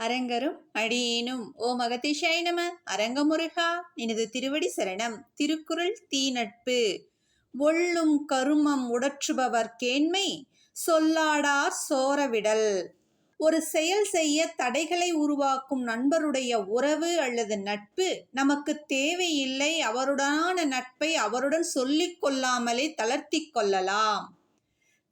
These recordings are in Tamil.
அரங்கரும் அடியேனும். ஓ மகதிஷாய் நம. அரங்கமுருகா எனது திருவடி சரணம். திருக்குறள் தீ நட்பு ஒள்ளும் கருமம் உடற்றுபவர் கேண்மை. சொல்லாடார் சோரவிடல். ஒரு செயல் செய்ய தடைகளை உருவாக்கும் நண்பருடைய உறவு அல்லது நட்பு நமக்கு தேவையில்லை. அவருடனான நட்பை அவருடன் சொல்லிக் கொள்ளாமலே தளர்த்தி கொள்ளலாம்.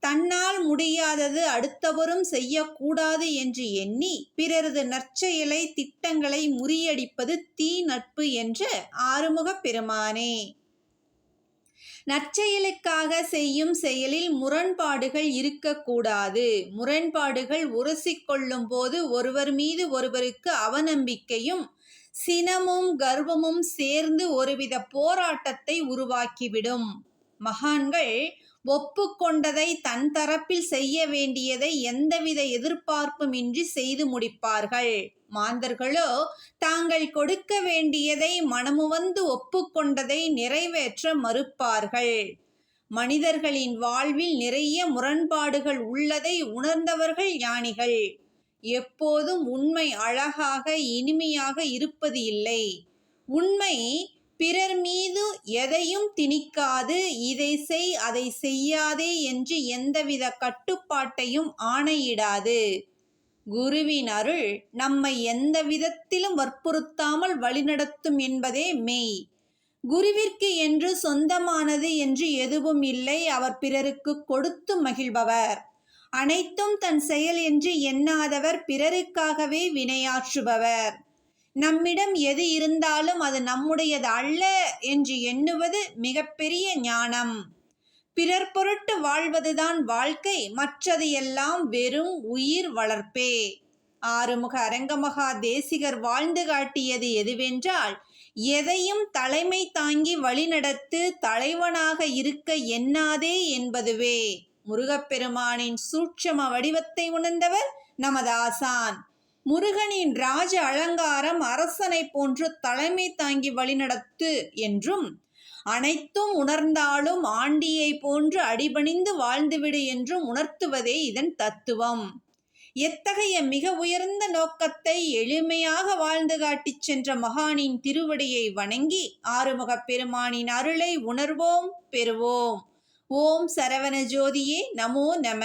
தன்னால் முடியாதது அடுத்தவரும் செய்யக்கூடாது என்று எண்ணி பிறரது நற்செயலை திட்டங்களை முறியடிப்பது தீ நட்பு என்ற ஆறுமுகப் பெருமானே. நற்செயலுக்காக செய்யும் செயலில் முரண்பாடுகள் இருக்கக்கூடாது. முரண்பாடுகள் உரசிக்கொள்ளும் போது ஒருவர் மீது ஒருவருக்கு அவநம்பிக்கையும் சினமும் கர்வமும் சேர்ந்து ஒருவித போராட்டத்தை உருவாக்கிவிடும். மகான்கள் ஒப்புக்கொண்டதை தன் தரப்பில் செய்ய வேண்டியதை எந்தவித எதிர்பார்ப்புமின்றி செய்து முடிப்பார்கள். மாந்தர்களோ தாங்கள் கொடுக்க வேண்டியதை மனமுவந்து ஒப்புக்கொண்டதை நிறைவேற்ற மறுப்பார்கள். மனிதர்களின் வாழ்வில் நிறைய முரண்பாடுகள் உள்ளதை உணர்ந்தவர்கள் ஞானிகள். எப்போதும் உண்மை அழகாக இனிமையாக இருப்பது இல்லை. உண்மை பிறர் மீது எதையும் திணிக்காது. இதை செய் அதை செய்யாதே என்று எந்தவித கட்டுப்பாட்டையும் ஆணையிடாது. குருவின் அருள் நம்மை எந்த விதத்திலும் வற்புறுத்தாமல் வழிநடத்தும் என்பதே மெய். குருவிற்கு என்று சொந்தமானது என்று எதுவும் இல்லை. அவர் பிறருக்கு கொடுத்து மகிழ்பவர். அனைத்தும் தன் செயல் என்று எண்ணாதவர் பிறருக்காகவே வினையாற்றுபவர். நம்மிடம் எது இருந்தாலும் அது நம்முடையது அல்ல என்று எண்ணுவது மிகப்பெரிய ஞானம். பிறர் பொருட்டு வாழ்வதுதான் வாழ்க்கை மற்றது எல்லாம் வெறும் உயிர் வளர்ப்பே. ஆறுமுக அரங்கமகா தேசிகர் வாழ்ந்து காட்டியது எதுவென்றால் எதையும் தலைமை தாங்கி வழிநடத்து தலைவனாக இருக்க எண்ணாதே என்பதுவே. முருகப்பெருமானின் சூட்சம வடிவத்தை உணர்ந்தவர் நமது ஆசான். முருகனின் ராஜ அலங்காரம் அரசனை போன்று தலைமை தாங்கி வழிநடத்து என்றும் அனைத்தும் உணர்ந்தாலும் ஆண்டியை போன்று அடிபணிந்து வாழ்ந்துவிடு என்றும் உணர்த்துவதே இதன் தத்துவம். எத்தகைய மிக உயர்ந்த நோக்கத்தை எளிமையாக வாழ்ந்து காட்டிச் சென்ற மகானின் திருவடியை வணங்கி ஆறுமுகப் பெருமானின் அருளை உணர்வோம் பெறுவோம். ஓம் சரவண ஜோதியே நமோ நம.